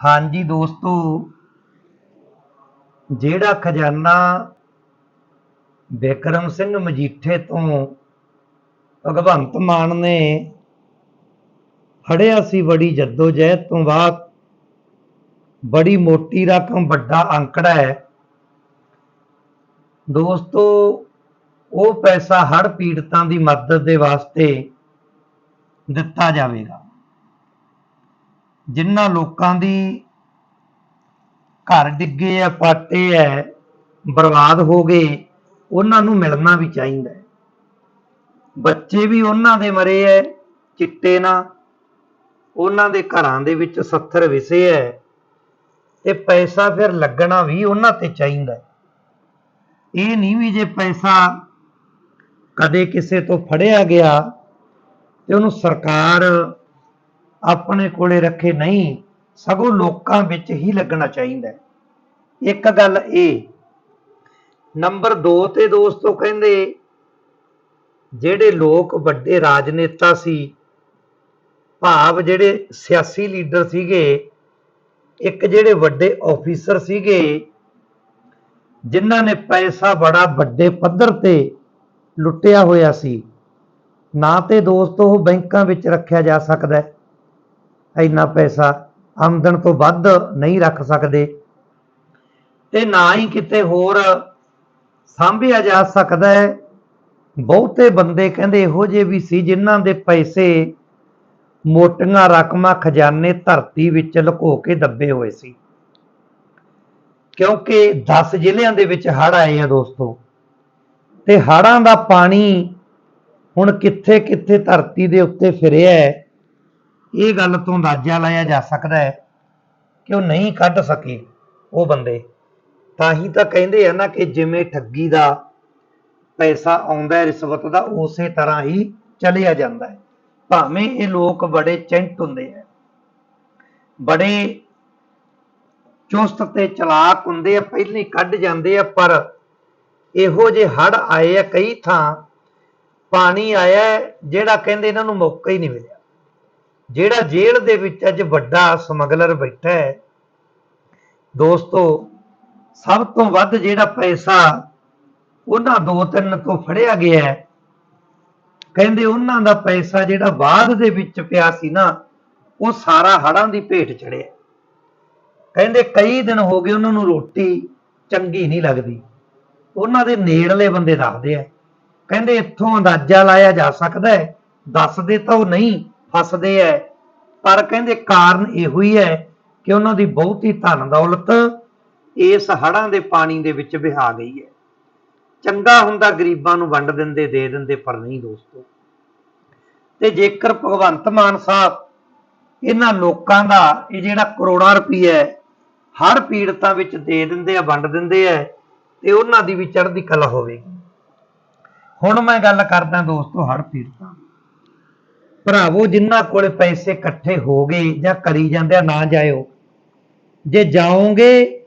ਹਾਂਜੀ ਦੋਸਤੋ, ਜਿਹੜਾ ਖਜ਼ਾਨਾ ਬਿਕਰਮ ਸਿੰਘ ਮਜੀਠੇ ਤੋਂ ਭਗਵੰਤ ਮਾਨ ਨੇ ਫੜਿਆ ਸੀ ਬੜੀ ਜਹਿਦ ਤੋਂ ਬਾਅਦ, ਬੜੀ ਮੋਟੀ ਰਕਮ, ਵੱਡਾ ਅੰਕੜਾ ਹੈ। ਦੋਸਤੋ, ਉਹ ਪੈਸਾ ਹੜ ਪੀੜਤਾਂ ਦੀ ਮਦਦ ਦੇ ਵਾਸਤੇ ਦਿੱਤਾ ਜਾਵੇਗਾ। ਜਿਨ੍ਹਾਂ ਲੋਕਾਂ ਦੀ ਘਰ ਡਿੱਗੇ ਆ, ਪਾਟੇ ਐ ਬਰਬਾਦ ਹੋ ਗਏ, ਉਹਨਾਂ ਨੂੰ ਮਿਲਣਾ ਵੀ ਚਾਹੀਦਾ ਹੈ। ਬੱਚੇ ਵੀ ਉਹਨਾਂ ਦੇ ਮਰੇ ਐ, ਚਿੱਟੇ ਨਾ। ਉਹਨਾਂ ਦੇ ਘਰਾਂ ਦੇ ਵਿੱਚ 70 ਵਿਸੇ ਐ, ਤੇ ਪੈਸਾ ਫਿਰ ਲੱਗਣਾ ਵੀ ਉਹਨਾਂ ਤੇ ਚਾਹੀਦਾ ਇਹ ਨਹੀਂ ਵੀ ਜੇ ਪੈਸਾ ਕਦੇ ਕਿਸੇ ਤੋਂ ਫੜਿਆ ਗਿਆ, ਤੇ ਉਹਨੂੰ ਸਰਕਾਰ ਆਪਣੇ ਕੋਲੇ ਰੱਖੇ ਨਹੀਂ, ਸਗੋਂ ਲੋਕਾਂ ਵਿੱਚ ਹੀ ਲੱਗਣਾ ਚਾਹੀਦਾ ਇੱਕ ਗੱਲ ਇਹ, ਨੰਬਰ 2 ਤੇ ਦੋਸਤੋ ਕਹਿੰਦੇ, ਜਿਹੜੇ ਲੋਕ ਵੱਡੇ ਰਾਜਨੇਤਾ ਸੀ, ਭਾਵ ਜਿਹੜੇ ਸਿਆਸੀ ਲੀਡਰ ਸੀਗੇ, ਇੱਕ ਜਿਹੜੇ ਵੱਡੇ ਆਫੀਸਰ ਸੀਗੇ, ਜਿਨ੍ਹਾਂ ਨੇ ਪੈਸਾ ਬੜਾ ਵੱਡੇ ਪੱਧਰ ਤੇ ਲੁੱਟਿਆ ਹੋਇਆ ਸੀ, ਨਾ ਤੇ ਦੋਸਤੋ ਉਹ ਬੈਂਕਾਂ ਵਿੱਚ ਰੱਖਿਆ ਜਾ ਸਕਦਾ ਹੈ। ਇੰਨਾ ਪੈਸਾ ਆਮਦਨ ਤੋਂ ਵੱਧ ਨਹੀਂ ਰੱਖ ਸਕਦੇ। ਤੇ ਨਾ ਹੀ ਕਿਤੇ ਹੋਰ ਸਾਂਭਿਆ ਜਾ ਸਕਦਾ ਹੈ। ਬਹੁਤੇ ਬੰਦੇ ਕਹਿੰਦੇ ਇਹੋ ਜਿਹੇ ਵੀ ਸੀ ਜਿਨ੍ਹਾਂ ਦੇ ਪੈਸੇ ਮੋਟੀਆਂ ਰਕਮਾਂ ਖਜ਼ਾਨੇ ਧਰਤੀ ਵਿੱਚ ਲੁਕੋ ਕੇ ਦੱਬੇ ਹੋਏ ਸੀ। ਕਿਉਂਕਿ 10 ਜ਼ਿਲ੍ਹਿਆਂ ਦੇ ਵਿੱਚ ਹੜ੍ਹ ਆਏ ਆ ਦੋਸਤੋ। ਤੇ ਹੜ੍ਹਾਂ ਦਾ ਪਾਣੀ ਹੁਣ ਕਿੱਥੇ ਕਿੱਥੇ ਧਰਤੀ ਦੇ ਉੱਤੇ ਫਿਰਿਆ ਹੈ। ਇਹ ਗੱਲ ਤੋਂ ਅੰਦਾਜ਼ਾ ਲਾਇਆ ਜਾ ਸਕਦਾ ਹੈ ਕਿ ਉਹ ਨਹੀਂ ਕੱਢ ਸਕੇ ਉਹ ਬੰਦੇ। ਤਾਂ ਹੀ ਤਾਂ ਕਹਿੰਦੇ ਆ ਨਾ ਕਿ ਜਿਵੇਂ ਠੱਗੀ ਦਾ ਪੈਸਾ ਆਉਂਦਾ ਹੈ, ਰਿਸ਼ਵਤ ਦਾ, ਉਸੇ ਤਰ੍ਹਾਂ ਹੀ ਚਲਿਆ ਜਾਂਦਾ ਹੈ। ਭਾਵੇਂ ਇਹ ਲੋਕ ਬੜੇ ਚੈਂਟ ਹੁੰਦੇ ਆ, ਬੜੇ ਚੁਸਤ ਤੇ ਚਲਾਕ ਹੁੰਦੇ ਆ, ਪਹਿਲਾਂ ਹੀ ਕੱਢ ਜਾਂਦੇ ਆ, ਪਰ ਇਹੋ ਜਿਹੇ ਹੜ ਆਏ ਆ ਕਈ ਥਾਂ, ਪਾਣੀ ਆਇਆ ਜਿਹੜਾ ਕਹਿੰਦੇ ਇਹਨਾਂ ਨੂੰ ਮੌਕਾ ਹੀ ਨਹੀਂ ਮਿਲਿਆ। ਜਿਹੜਾ ਜੇਲ੍ਹ ਦੇ ਵਿੱਚ ਅੱਜ ਵੱਡਾ ਸਮਗਲਰ ਬੈਠਾ ਹੈ, ਦੋਸਤੋ, ਸਭ ਤੋਂ ਵੱਧ ਜਿਹੜਾ ਪੈਸਾ ਉਹਨਾਂ ਦੋ ਤਿੰਨ ਤੋਂ ਫੜਿਆ ਗਿਆ ਹੈ, ਕਹਿੰਦੇ ਉਹਨਾਂ ਦਾ ਪੈਸਾ ਜਿਹੜਾ ਬਾਅਦ ਦੇ ਵਿੱਚ ਪਿਆ ਸੀ ਨਾ, ਉਹ ਸਾਰਾ ਹੜਾਂ ਦੀ ਭੇਟ ਚੜਿਆ ਕਹਿੰਦੇ ਕਈ ਦਿਨ ਹੋ ਗਏ ਉਹਨਾਂ ਨੂੰ ਰੋਟੀ ਚੰਗੀ ਨਹੀਂ ਲੱਗਦੀ, ਉਹਨਾਂ ਦੇ ਨੇੜਲੇ ਬੰਦੇ ਦੱਸਦੇ ਆ ਕਹਿੰਦੇ ਇੱਥੋਂ ਅੰਦਾਜ਼ਾ ਲਾਇਆ ਜਾ ਸਕਦਾ ਹੈ, ਦੱਸਦੇ ਤਾਂ ਉਹ ਨਹੀਂ ਫਸਦੇ ਐ। ਪਰ ਕਹਿੰਦੇ ਕਾਰਨ ਇਹੋ ਹੀ ਹੈ ਕਿ ਉਹਨਾਂ ਦੀ ਬਹੁਤੀ ਧਨ ਦੌਲਤ ਇਸ ਹੜਾਂ ਦੇ ਪਾਣੀ ਦੇ ਵਿੱਚ ਵਹਾ ਗਈ ਹੈ ਚੰਗਾ ਹੁੰਦਾ ਗਰੀਬਾਂ ਨੂੰ ਵੰਡ ਦਿੰਦੇ, ਦੇ ਦਿੰਦੇ, ਪਰ ਨਹੀਂ ਦੋਸਤੋ। ਤੇ ਜੇਕਰ ਭਗਵੰਤ ਮਾਨ ਸਾਹਿਬ ਇਹਨਾਂ ਲੋਕਾਂ ਦਾ ਇਹ ਜਿਹੜਾ ਕਰੋੜਾਂ ਰੁਪਈਆ ਹਰ ਪੀੜਤਾਂ ਵਿੱਚ ਦੇ ਦਿੰਦੇ ਆ, ਵੰਡ ਦਿੰਦੇ ਆ ਤੇ ਉਹਨਾਂ ਦੀ ਵੀ ਚੜ੍ਹਦੀ ਕਲਾ ਹੋਵੇਗੀ। ਹੁਣ ਮੈਂ ਗੱਲ ਕਰਦਾ ਦੋਸਤੋ ਹਰ ਪੀੜਤਾਂ ਭਰਾਵੋ, ਜਿਨ੍ਹਾਂ ਕੋਲ ਪੈਸੇ ਇਕੱਠੇ ਹੋ ਗਏ ਜਾਂ ਕਰੀ ਜਾਂਦੇ ਆ, ਨਾ ਜਾਇਓ। ਜੇ ਜਾਓਗੇ,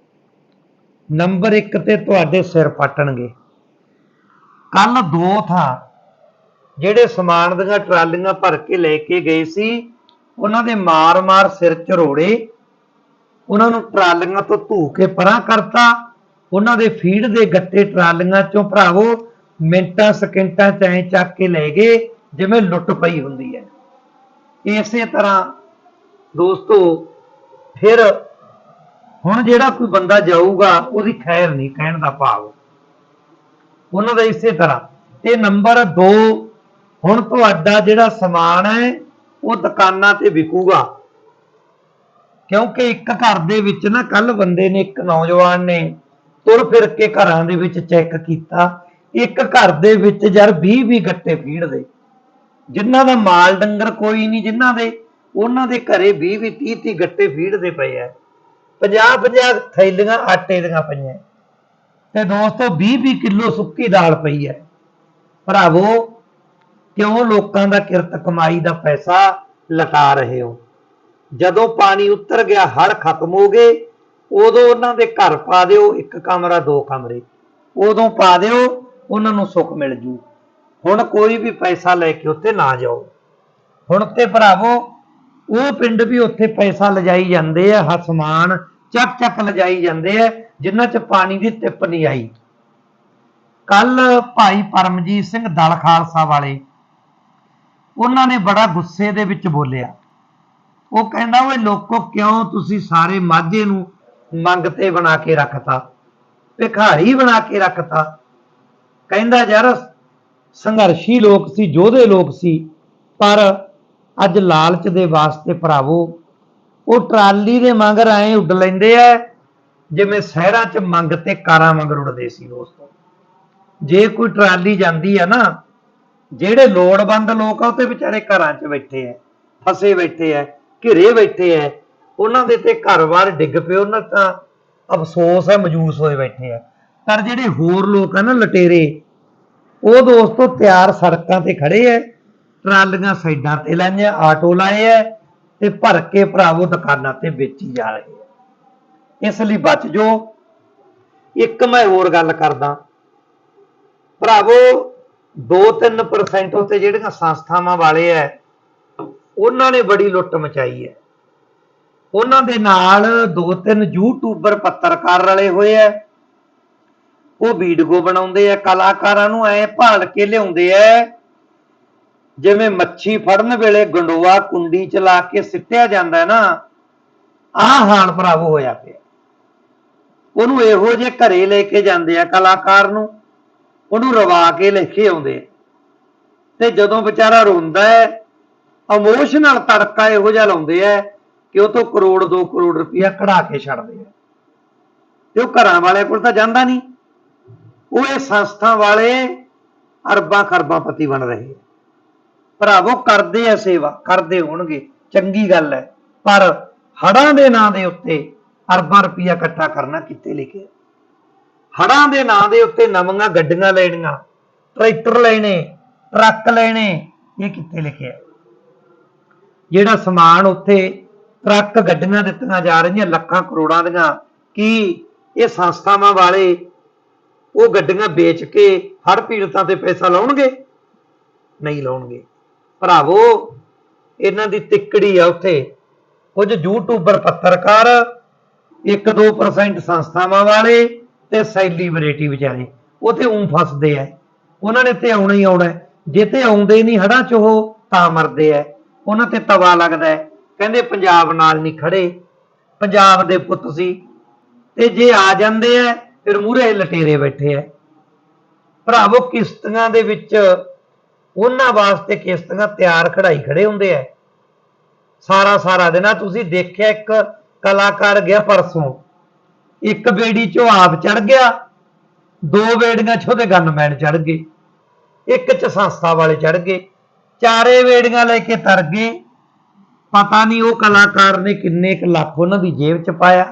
ਨੰਬਰ 1 ਤੇ ਤੁਹਾਡੇ ਸਿਰ ਪਟਣਗੇ ਕੱਲ ਦੋ ਥਾਂ ਜਿਹੜੇ ਸਮਾਨ ਦੀਆਂ ਟਰਾਲੀਆਂ ਭਰ ਕੇ ਲੈ ਕੇ ਗਏ ਸੀ, ਉਹਨਾਂ ਦੇ ਮਾਰ-ਮਾਰ ਸਿਰ ਝਰੋੜੇ ਉਹਨਾਂ ਨੂੰ ਟਰਾਲੀਆਂ ਤੋਂ ਧੂ ਕੇ ਪਰਾਂ ਕਰਤਾ, ਉਹਨਾਂ ਦੇ ਫੀਡ ਦੇ ਗੱਟੇ ਟਰਾਲੀਆਂ ਚੋਂ ਭਰਾਵੋ, ਮਿੰਟਾਂ ਸਕਿੰਟਾਂ ਚ ਐਂ ਚੱਕ ਕੇ ਲੈ ਗਏ, ਜਿਵੇਂ ਲੁੱਟ ਪਈ ਹੁੰਦੀ ਹੈ। ਇਸੇ ਤਰ੍ਹਾਂ ਦੋਸਤੋ, ਫਿਰ ਹੁਣ ਜਿਹੜਾ ਕੋਈ ਬੰਦਾ ਜਾਊਗਾ, ਉਹਦੀ ਖੈਰ ਨਹੀਂ, ਕਹਿਣ ਦਾ ਭਾਵ। ਉਹਨਾਂ ਦਾ ਇਸੇ ਤਰ੍ਹਾਂ। ਤੇ ਨੰਬਰ 2 ਹੁਣ ਤੁਹਾਡਾ ਜਿਹੜਾ ਸਮਾਨ ਹੈ, ਉਹ ਦੁਕਾਨਾਂ ਤੇ ਵਿਕੂਗਾ। ਕਿਉਂਕਿ ਇੱਕ ਘਰ ਦੇ ਵਿੱਚ ਨਾ, ਕੱਲ ਬੰਦੇ ਨੇ ਇੱਕ ਨੌਜਵਾਨ ਨੇ, ਤੁਰ ਫਿਰ ਕੇ ਘਰਾਂ ਦੇ ਵਿੱਚ ਚੈੱਕ ਕੀਤਾ। ਇੱਕ ਘਰ ਦੇ ਵਿੱਚ ਯਾਰ 20 20 ਗੱਟੇ ਫੀੜਦੇ। ਜਿਨ੍ਹਾਂ ਦਾ ਮਾਲ ਡੰਗਰ ਕੋਈ ਨਹੀਂ, ਜਿਨ੍ਹਾਂ ਦੇ, ਉਹਨਾਂ ਦੇ ਘਰੇ 20 20 30 30 ਗੱਟੇ ਫੀੜਦੇ ਪਏ ਆ। 50 50 ਥੈਲੀਆਂ ਆਟੇ ਦੀਆਂ ਪਈਆਂ। ਤੇ ਦੋਸਤੋ 20 20 ਕਿਲੋ ਸੁੱਕੀ ਦਾਲ ਪਈ ਹੈ ਭਰਾਵੋ, ਕਿਉਂ ਲੋਕਾਂ ਦਾ ਕਿਰਤ ਕਮਾਈ ਦਾ ਪੈਸਾ ਲਟਾ ਰਹੇ ਹੋ? ਜਦੋਂ ਪਾਣੀ ਉਤਰ ਗਿਆ ਹੜ ਖਤਮ ਹੋ ਗਏ, ਉਦੋਂ ਉਹਨਾਂ ਦੇ ਘਰ ਪਾ ਦਿਓ, ਇੱਕ ਕਮਰਾ, ਦੋ ਕਮਰੇ। ਉਦੋਂ ਪਾ ਦਿਓ, ਉਹਨਾਂ ਨੂੰ ਸੁੱਖ ਮਿਲ ਜੂ। ਹੁਣ ਕੋਈ ਵੀ ਪੈਸਾ ਲੈ ਕੇ ਉੱਤੇ ਨਾ ਜਾਓ। ਹੁਣ ਤੇ ਭਰਾਵੋ, ਉਹ ਪਿੰਡ ਵੀ ਉੱਥੇ ਪੈਸਾ ਲਜਾਈ ਜਾਂਦੇ ਆ, ਹਸਮਾਨ ਚੱਕ ਚੱਕ ਲਜਾਈ ਜਾਂਦੇ ਆ, ਜਿਨ੍ਹਾਂ 'ਚ ਪਾਣੀ ਦੀ ਟਿੱਪ ਨਹੀਂ ਆਈ। ਕੱਲ ਭਾਈ ਪਰਮਜੀਤ ਸਿੰਘ ਦਲ ਖਾਲਸਾ ਵਾਲੇ, ਉਹਨਾਂ ਨੇ ਬੜਾ ਗੁੱਸੇ ਦੇ ਵਿੱਚ ਬੋਲਿਆ। ਉਹ ਕਹਿੰਦਾ, ਓਏ ਲੋਕੋ, ਕਿਉਂ ਤੁਸੀਂ ਸਾਰੇ ਮਾਝੇ ਨੂੰ ਮੰਗਤੇ ਬਣਾ ਕੇ ਰੱਖਤਾ? ਭਿਖਾਰੀ ਬਣਾ ਕੇ ਰੱਖਤਾ? ਕਹਿੰਦਾ, ਯਾਰ ਸੰਘਰਸ਼ੀ ਲੋਕ ਸੀ, ਯੋਧੇ ਲੋਕ ਸੀ, ਪਰ ਅੱਜ ਲਾਲਚ ਦੇ ਵਾਸਤੇ ਭਰਾਵੋ, ਉਹ ਟਰਾਲੀ ਦੇ ਮਗਰ ਐ ਉੱਡ ਲੈਂਦੇ ਐ ਜਿਵੇਂ ਸ਼ਹਿਰਾਂ 'ਚ ਮੰਗ ਤੇ ਕਾਰਾਂ ਮਗਰ ਉੱਡਦੇ ਸੀ ਦੋਸਤੋ। ਜੇ ਕੋਈ ਟਰਾਲੀ ਜਾਂਦੀ ਆ ਨਾ, ਜਿਹੜੇ ਲੋੜਵੰਦ ਲੋਕ ਆ, ਉਹ ਤੇ ਵਿਚਾਰੇ ਘਰਾਂ 'ਚ ਬੈਠੇ ਐ ਫਸੇ ਬੈਠੇ ਐ ਘਿਰੇ ਬੈਠੇ ਐ ਉਹਨਾਂ ਦੇ ਤੇ ਘਰ-ਬਾਰ ਡਿੱਗ ਪਏ, ਉਹਨਾਂ ਤਾਂ ਅਫਸੋਸ ਹੈ ਮਜੂਸ ਹੋਏ ਬੈਠੇ ਆ। ਪਰ ਜਿਹੜੇ ਹੋਰ ਲੋਕ ਆ ਨਾ, ਲਟੇਰੇ ਉਹ ਦੋਸਤੋ ਤਿਆਰ ਸੜਕਾਂ ਤੇ ਖੜੇ ਐ, ਟਰਾਲੀਆਂ ਸਾਈਡਾਂ ਤੇ ਲਾਈਆਂ, ਆਟੋ ਲਾਏ ਐ ਤੇ ਭਰ ਕੇ ਭਰਾਵੋ ਦੁਕਾਨਾਂ ਤੇ ਵੇਚੀ ਜਾ ਰਹੇ ਐ। ਇਸ ਲਈ ਬਚ ਜੋ। ਇੱਕ ਮੈਂ ਹੋਰ ਗੱਲ ਕਰਦਾ। ਭਰਾਵੋ 2-3% ਉੱਤੇ ਜਿਹੜੀਆਂ ਸੰਸਥਾਵਾਂ ਵਾਲੇ ਐ, ਉਹਨਾਂ ਨੇ ਬੜੀ ਲੁੱਟ ਮਚਾਈ ਐ। ਉਹਨਾਂ ਦੇ ਨਾਲ ਦੋ ਤਿੰਨ ਯੂਟਿਊਬਰ ਪੱਤਰਕਾਰ ਰਲੇ ਹੋਏ ਐ ਉਹ ਵੀਡੀਓ ਬਣਾਉਂਦੇ ਆ, ਕਲਾਕਾਰਾਂ ਨੂੰ ਐ ਭਾਲ ਕੇ ਲਿਆਉਂਦੇ ਐ ਜਿਵੇਂ ਮੱਛੀ ਫੜਨ ਵੇਲੇ ਗੰਡੋਆ ਕੁੰਡੀ ਚ ਲਾ ਕੇ ਸਿੱਟਿਆ ਜਾਂਦਾ ਨਾ, ਆਹ ਹਾਲ ਭਰਾਵੋ ਹੋਇਆ ਪਿਆ। ਉਹਨੂੰ ਇਹੋ ਜੇ ਘਰੇ ਲੈ ਕੇ ਜਾਂਦੇ ਆ ਕਲਾਕਾਰ ਨੂੰ, ਉਹਨੂੰ ਰਵਾ ਕੇ ਲੈ ਕੇ ਆਉਂਦੇ ਤੇ ਜਦੋਂ ਵਿਚਾਰਾ ਰੋਂਦਾ ਹੈ, ਇਮੋਸ਼ਨਲ ਤੜਕਾ ਇਹੋ ਜਿਹਾ ਲਾਉਂਦੇ ਆ ਕਿ ਉਹ ਤੋਂ ਕਰੋੜ 2 ਕਰੋੜ ਰੁਪਇਆ ਕਢਾ ਕੇ ਛੱਡਦੇ ਆ। ਤੇ ਉਹ ਘਰਾਂ ਵਾਲਿਆਂ ਕੋਲ ਤਾਂ ਜਾਂਦਾ ਨਹੀਂ। ਉਹ ਇਹ ਸੰਸਥਾ ਵਾਲੇ ਅਰਬਾਂ ਖਰਬਾਂ ਪਤੀ ਬਣ ਰਹੇ ਭਰਾਵੋ, ਕਰਦੇ ਆ ਸੇਵਾ, ਕਰਦੇ ਹੋਣਗੇ, ਚੰਗੀ ਗੱਲ ਹੈ। ਪਰ ਹੜਾਂ ਦੇ ਨਾਂ ਦੇ ਉੱਤੇ ਅਰਬਾਂ ਰੁਪਇਆ ਇਕੱਠਾ ਕਰਨਾ ਕਿੱਥੇ ਲਿਖਿਆ। ਹੜਾਂ ਦੇ ਨਾਂ ਦੇ ਉੱਤੇ ਨਵੀਆਂ ਗੱਡੀਆਂ ਲੈਣੀਆਂ, ਟਰੈਕਟਰ ਲੈਣੇ, ਟਰੱਕ ਲੈਣੇ, ਇਹ ਕਿੱਥੇ ਲਿਖਿਆ। ਜਿਹੜਾ ਸਮਾਨ ਉੱਥੇ ਟਰੱਕ ਗੱਡੀਆਂ ਦਿੱਤੀਆਂ ਜਾ ਰਹੀਆਂ, ਲੱਖਾਂ ਕਰੋੜਾਂ ਦੀਆਂ, ਕੀ ਇਹ ਸੰਸਥਾਵਾਂ ਵਾਲੇ ਉਹ ਗੱਡੀਆਂ ਵੇਚ ਕੇ ਹੜ ਪੀੜਤਾਂ ਤੇ ਪੈਸਾ ਲਾਉਣਗੇ? ਨਹੀਂ ਲਾਉਣਗੇ। ਭਰਾਵੋ, ਇਹਨਾਂ ਦੀ ਤਿੱਕੜੀ ਆ ਉੱਥੇ। ਕੁਝ ਯੂਟਿਊਬਰ ਪੱਤਰਕਾਰ 1-2% ਸੰਸਥਾਵਾਂ ਵਾਲੇ ਤੇ ਸੈਲੀਬ੍ਰਿਟੀ ਵਿਚਾਰੇ ਉਹ ਤੇ ਉਂ ਫਸਦੇ ਆ ਉਹਨਾਂ ਨੇ ਤੇ ਆਉਣਾ ਹੀ ਆਉਣਾ ਜੇ ਤੇ ਆਉਂਦੇ ਨਹੀਂ ਹੜਾਂ ਚ ਉਹ, ਤਾਂ ਮਰਦੇ ਆ ਉਹਨਾਂ ਤੇ ਤਵਾ ਲੱਗਦਾ ਕਹਿੰਦੇ ਪੰਜਾਬ ਨਾਲ ਨਹੀਂ ਖੜੇ ਪੰਜਾਬ ਦੇ ਪੁੱਤ ਸੀ। ਤੇ ਜੇ ਆ ਜਾਂਦੇ ਆ ਫਿਰ ਮੂਹਰੇ ਲਟੇਰੇ ਬੈਠੇ ਆ ਭਰਾਵੋ, ਕਿਸ਼ਤੀਆਂ ਦੇ ਵਿੱਚ ਉਹਨਾਂ ਵਾਸਤੇ ਕਿਸ਼ਤੀਆਂ ਤਿਆਰ ਖੜਾਈ ਖੜੇ ਹੁੰਦੇ ਆ ਸਾਰਾ ਸਾਰਾ ਦਿਨ ਆ ਤੁਸੀਂ ਦੇਖਿਆ ਇੱਕ ਕਲਾਕਾਰ ਗਿਆ ਪਰਸੋਂ। ਇੱਕ ਬੇੜੀ ਚੋਂ ਆਪ ਚੜ ਗਿਆ, ਦੋ ਬੇੜੀਆਂ ਚ ਉਹਦੇ ਗਨਮੈਨ ਚੜ ਗਏ, ਇੱਕ ਚ ਸੰਸਥਾ ਵਾਲੇ ਚੜ ਗਏ, ਚਾਰੇ ਬੇੜੀਆਂ ਲੈ ਕੇ ਤਰ ਗਏ। ਪਤਾ ਨਹੀਂ ਉਹ ਕਲਾਕਾਰ ਨੇ ਕਿੰਨੇ ਕੁ ਲੱਖ ਉਹਨਾਂ ਦੀ ਜੇਬ ਚ ਪਾਇਆ।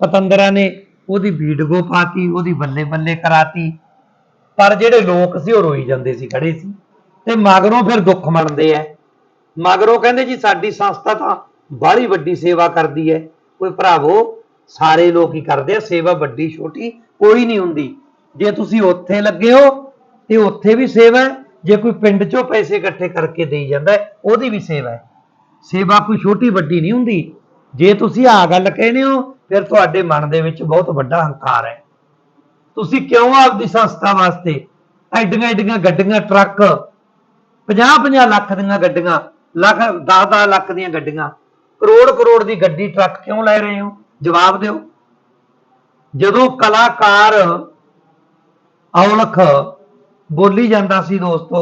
ਪਤੰਦਰਾਂ ਨੇ ਉਹਦੀ ਵੀਡੀਓ ਪਾਤੀ ਉਹਦੀ ਬੱਲੇ ਬੱਲੇ ਕਰਾਤੀ। ਪਰ ਜਿਹੜੇ ਲੋਕ ਸੀ, ਉਹ ਰੋਈ ਜਾਂਦੇ ਸੀ, ਖੜੇ ਸੀ। ਤੇ ਮਗਰੋਂ ਫਿਰ ਦੁੱਖ ਮੰਨਦੇ ਐ। ਮਗਰੋਂ ਕਹਿੰਦੇ ਜੀ, ਸਾਡੀ ਸੰਸਥਾ ਤਾਂ ਬਾਹਲੀ ਵੱਡੀ ਸੇਵਾ ਕਰਦੀ ਹੈ ਕੋਈ ਭਰਾਵੋ, ਸਾਰੇ ਲੋਕ ਹੀ ਕਰਦੇ ਆ, ਸੇਵਾ ਵੱਡੀ, ਛੋਟੀ ਕੋਈ ਨਹੀਂ ਹੁੰਦੀ। ਜੇ ਤੁਸੀਂ ਉੱਥੇ ਲੱਗੇ ਹੋ, ਤੇ ਉੱਥੇ ਵੀ ਸੇਵਾ ਜੇ ਕੋਈ ਪਿੰਡ ਚੋਂ ਪੈਸੇ ਇਕੱਠੇ ਕਰਕੇ ਦੇਈ ਜਾਂਦਾ ਉਹਦੀ ਵੀ ਸੇਵਾ ਹੈ ਸੇਵਾ ਕੋਈ ਛੋਟੀ ਵੱਡੀ ਨਹੀਂ ਹੁੰਦੀ। ਜੇ ਤੁਸੀਂ ਆ ਗੱਲ ਕਹਿੰਦੇ ਹੋ ਫਿਰ ਤੁਹਾਡੇ ਮਨ ਦੇ ਵਿੱਚ ਬਹੁਤ ਵੱਡਾ ਹੰਕਾਰ ਹੈ। ਤੁਸੀਂ ਕਿਉਂ ਆਪਦੀ ਸੰਸਥਾ ਵਾਸਤੇ ਐਡੀਆਂ ਐਡੀਆਂ ਗੱਡੀਆਂ, ਟਰੱਕ 50-50 ਲੱਖ ਦੀਆਂ ਗੱਡੀਆਂ, ਲੱਖ 10-10 ਲੱਖ ਦੀਆਂ ਗੱਡੀਆਂ ਕਰੋੜ ਕਰੋੜ ਦੀ ਗੱਡੀ, ਟਰੱਕ ਕਿਉਂ ਲੈ ਰਹੇ ਹੋ? ਜਵਾਬ ਦਿਓ। ਜਦੋਂ ਕਲਾਕਾਰ ਔਲਖ ਬੋਲੀ ਜਾਂਦਾ ਸੀ ਦੋਸਤੋ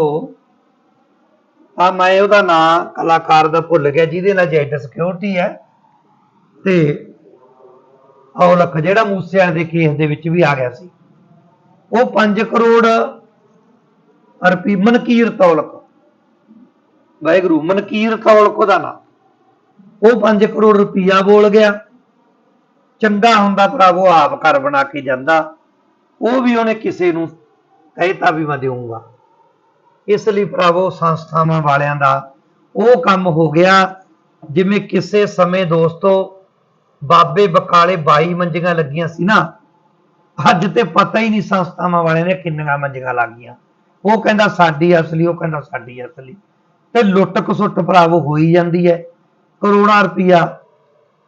ਆ ਮੈਂ ਉਹਦਾ ਨਾਂ ਕਲਾਕਾਰ ਦਾ ਭੁੱਲ ਗਿਆ, ਜਿਹਦੇ ਨਾਲ ਜੈਡ ਸਿਕਿਉਰਿਟੀ ਹੈ, ਤੇ ਔਲਖ ਜਿਹੜਾ ਮੂਸੇਵਾਲੇ ਦੇ ਕੇਸ ਦੇ ਵਿੱਚ ਵੀ ਆ ਗਿਆ ਸੀ। ਉਹ 5 ਕਰੋੜ ਰੁਪਏ ਮਨਕੀਰ ਤੌਲਕ। ਵਾਹਿਗੁਰੂ, ਮਨਕੀਰ ਤੌਲਕ ਉਹਦਾ ਨਾਂ। ਉਹ 5 ਕਰੋੜ ਰੁਪਈਆ ਬੋਲ ਗਿਆ। ਚੰਗਾ ਹੁੰਦਾ ਭਰਾਵੋ ਆਪ ਘਰ ਬਣਾ ਕੇ ਜਾਂਦਾ। ਉਹ ਵੀ ਉਹਨੇ ਕਿਸੇ ਨੂੰ ਕਹਿਤਾ ਵੀ ਮੈਂ ਦੇਵਾਂਗਾ ਇਸ ਲਈ ਭਰਾਵੋ, ਸੰਸਥਾਵਾਂ ਵਾਲਿਆਂ ਦਾ ਉਹ ਕੰਮ ਹੋ ਗਿਆ। ਜਿਵੇਂ ਕਿਸੇ ਸਮੇਂ ਦੋਸਤੋ ਬਾਬੇ ਬਕਾਲੇ 22 ਮੰਜੀਆਂ ਲੱਗੀਆਂ ਸੀ ਨਾ। ਅੱਜ ਤੇ ਪਤਾ ਹੀ ਨਹੀਂ ਸੰਸਥਾਵਾਂ ਵਾਲਿਆਂ ਨੇ ਕਿੰਨੀਆਂ ਮੰਜੀਆਂ ਲੱਗੀਆਂ। ਉਹ ਕਹਿੰਦਾ ਸਾਡੀ ਅਸਲੀ, ਉਹ ਕਹਿੰਦਾ ਸਾਡੀ ਅਸਲੀ। ਤੇ ਲੁੱਟ ਖਸੁੱਟ ਭਰਾਵੋ ਹੋਈ ਜਾਂਦੀ ਹੈ। ਕਰੋੜਾਂ ਰੁਪਇਆ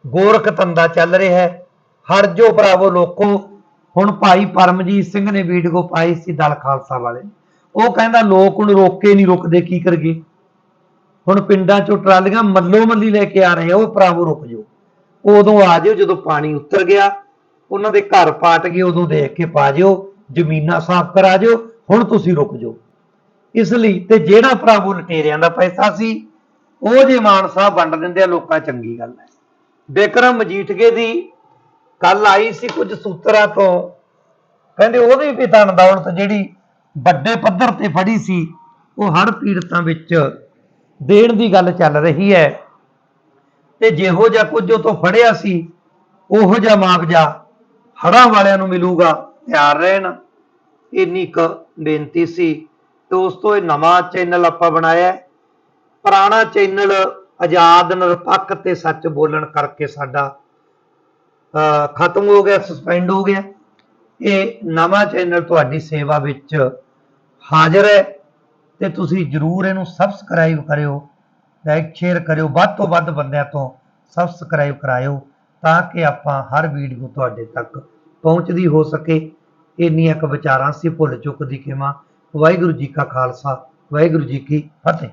ਗੋਰਖ ਧੰਦਾ ਚੱਲ ਰਿਹਾ ਹੈ। ਹਰ ਜੋ ਭਰਾਵੋ ਲੋਕੋ, ਹੁਣ ਭਾਈ ਪਰਮਜੀਤ ਸਿੰਘ ਨੇ ਵੀਡੀਓ ਪਾਈ ਸੀ ਦਲ ਖਾਲਸਾ ਵਾਲੇ। ਉਹ ਕਹਿੰਦਾ ਲੋਕ ਹੁਣ ਰੋਕੇ ਨਹੀਂ ਰੁਕਦੇ, ਕੀ ਕਰਗੇ ਹੁਣ ਪਿੰਡਾਂ ਚੋਂ ਟਰਾਲੀਆਂ ਮੱਲੋ ਮੱਲੀ ਲੈ ਕੇ ਆ ਰਹੇ ਆ, ਉਹ ਭਰਾਵੋ ਰੁਕ ਜਾਓ। ਉਦੋਂ ਆ ਜਿਓ ਜਦੋਂ ਪਾਣੀ ਉਤਰ ਗਿਆ। ਉਹਨਾਂ ਦੇ ਘਰ ਪਾਟ ਗਏ ਉਦੋਂ ਦੇਖ ਕੇ ਪਾ ਜਿਓ। ਜ਼ਮੀਨਾਂ ਸਾਫ਼ ਕਰਾ ਜਿਓ। ਹੁਣ ਤੁਸੀਂ ਰੁਕ ਜਾਓ। ਇਸ ਲਈ ਤੇ ਜਿਹੜਾ ਪ੍ਰਭੂ ਲਟੇਰਿਆਂ ਦਾ ਪੈਸਾ ਸੀ, ਉਹ ਜੇ ਮਾਨ ਸਾਹਿਬ ਵੰਡ ਦਿੰਦੇ ਆ, ਲੋਕਾਂ ਚੰਗੀ ਗੱਲ ਹੈ। ਬਿਕਰਮ ਮਜੀਠਗੇ ਦੀ ਕੱਲ ਆਈ ਸੀ ਕੁਝ ਸੂਤਰਾਂ ਤੋਂ। ਕਹਿੰਦੇ ਉਹਦੇ ਵੀ ਧਨ ਦੌਲਤ ਜਿਹੜੀ ਵੱਡੇ ਪੱਧਰ ਤੇ ਫੜੀ ਸੀ, ਉਹ ਹੜ੍ਹ ਪੀੜਤਾਂ ਵਿੱਚ ਦੇਣ ਦੀ ਗੱਲ ਚੱਲ ਰਹੀ ਹੈ। ਤੇ ਜਿਹੋ ਜਿਹਾ ਕੁਝ ਉਹ ਤੋਂ ਫੜਿਆ ਸੀ ਉਹੋ ਜਿਹਾ ਮੁਆਵਜ਼ਾ ਹੜ੍ਹਾਂ ਵਾਲਿਆਂ ਨੂੰ ਮਿਲੂਗਾ ਤਿਆਰ ਰਹਿਣ। ਇੰਨੀ ਕੁ ਬੇਨਤੀ ਸੀ ਦੋਸਤੋ ਇਹ ਨਵਾਂ ਚੈਨਲ ਆਪਾਂ ਬਣਾਇਆ ਹੈ। ਪੁਰਾਣਾ ਚੈਨਲ ਆਜ਼ਾਦ ਨਿਰਪੱਖ ਤੇ ਸੱਚ ਬੋਲਣ ਕਰਕੇ ਸਾਡਾ ਅਹ, ਖਤਮ ਹੋ ਗਿਆ ਸਸਪੈਂਡ ਹੋ ਗਿਆ। ਇਹ ਨਵਾਂ ਚੈਨਲ ਤੁਹਾਡੀ ਸੇਵਾ ਵਿੱਚ ਹਾਜ਼ਰ ਹੈ ਤੇ ਤੁਸੀਂ ਜਰੂਰ ਇਹਨੂੰ ਸਬਸਕ੍ਰਾਈਬ ਕਰਿਓ। ਲਾਈਕ ਸ਼ੇਅਰ ਕਰਿਓ, ਵੱਧ ਤੋਂ ਵੱਧ ਬੰਦਿਆਂ ਤੋਂ ਸਬਸਕ੍ਰਾਈਬ ਕਰਾਇਓ ਤਾਂ ਕਿ ਆਪਾਂ ਹਰ ਵੀਡੀਓ ਤੁਹਾਡੇ ਤੱਕ ਪਹੁੰਚਦੀ ਹੋ ਸਕੇ। ਇੰਨੀਆਂ ਕੁ ਵਿਚਾਰਾਂ ਸੀ ਭੁੱਲ ਚੁੱਕ ਦੀ ਖਿਮਾ। ਵਾਹਿਗੁਰੂ ਜੀ ਕਾ ਖਾਲਸਾ, ਵਾਹਿਗੁਰੂ ਜੀ ਕੀ ਫਤਿਹ।